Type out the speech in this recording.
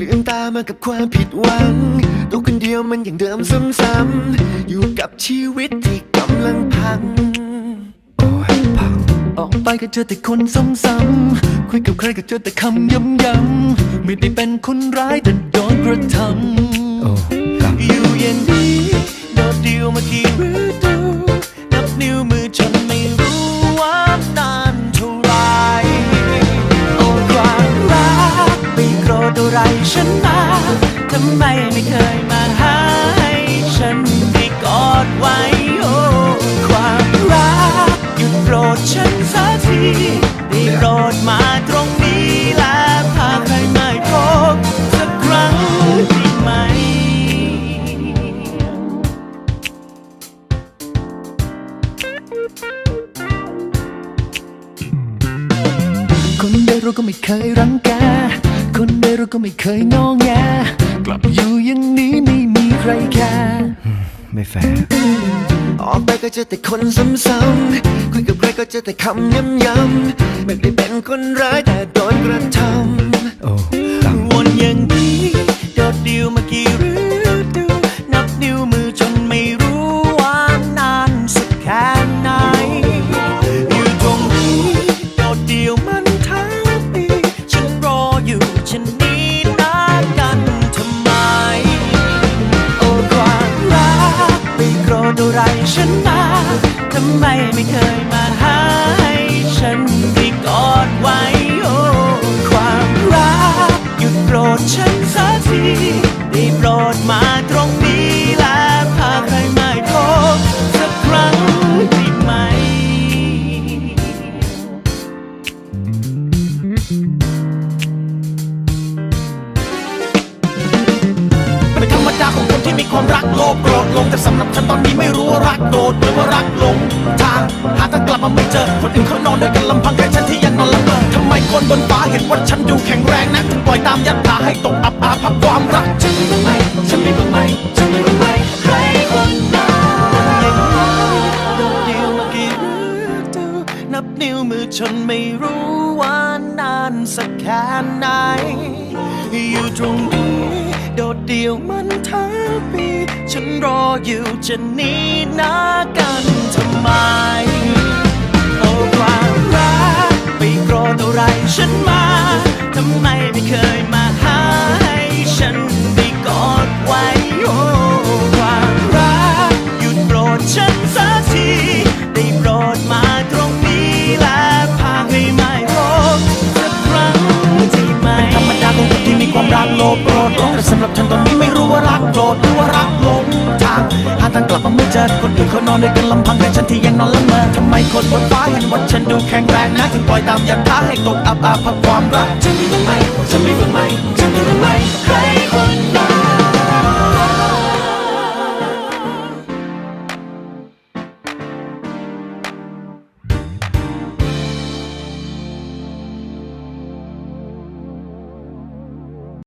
ลืมตามากับความผิดหวัง ตัวคนเดียวมันอย่างเดิมซ้ำๆอยู่กับชีวิตที่กำลังพังโอ้ยพัง อกไปก็เจอแต่คนซ้ำๆคุยกับใครก็เจอแต่คำย้ำๆไม่ได้เป็นคนร้ายแต่โดนกระทำอยู่อย่างนี้โดดเดียวมากี่ฤดูนับนิ้วมือจนไม่รู้ว่านานเท่าไรโอ้ความรักไม่โกรธอะไรฉันมาทำไมไม่เคยมาหา มาตรงนี้และพาใครมาพบสักครั้งได้ไหม คนใดเราก็ไม่เคยรังแก คนใดเราก็ไม่เคยงองแง กลับอยู่อย่างนี้ไม่มีใครแค่ไม่แฟร์ ออกไปก็เจอแต่คนซ้ำๆคุยกับใครก็เจอแต่คำย้ำๆไม่ได้เป็นคนร้ายแต่โดนกระทำโอ้กลับวนอย่างนี้โดดเดียวมา ไรฉันมาทำไมไม่เคย ความรักโลภโกรธลงแต่สำหรับฉันตอนนี้ไม่รู้ว่ารักโดดหรือว่ารักหลงทางหาทางกลับมาไม่เจอ คนอื่นเขานอนด้วยกันลำพังแค่ฉันที่ยังนอนละเมอทำไมคนบนฟ้าเห็นว่าฉันดูแข็งแรงนักถึงปล่อยตามยัตาให้ตกอับอาภัพความรักฉันมีบ้ไหมฉันไมีบ้ไหมฉันมีบ้ไหมใครคนนั้นโดดเดียวกี่ฤดูนับนิ้วมือจนไม่รู้ว่านานสักแค่ไหนอยู่ตรงนี้ ดเดียวมันทั้งปี ฉันรออยู่จะหนีหน้ากันทำไม โกรธหลงแต่สำหรับฉันตอนนี้ไม่รู้ว่ารักโกรธหรือว่ารักหลงทางหาทางกลับมาไม่เจอคนอื่นเขานอนด้วยกันลำพังแต่ฉันที่ยังนอนละเมอทำไมคนบนฟ้าเห็นว่าฉันดูแข็งแรงนะถึงปล่อยตามยันท้าให้ตกอับอาภัพความรักฉันยังไม่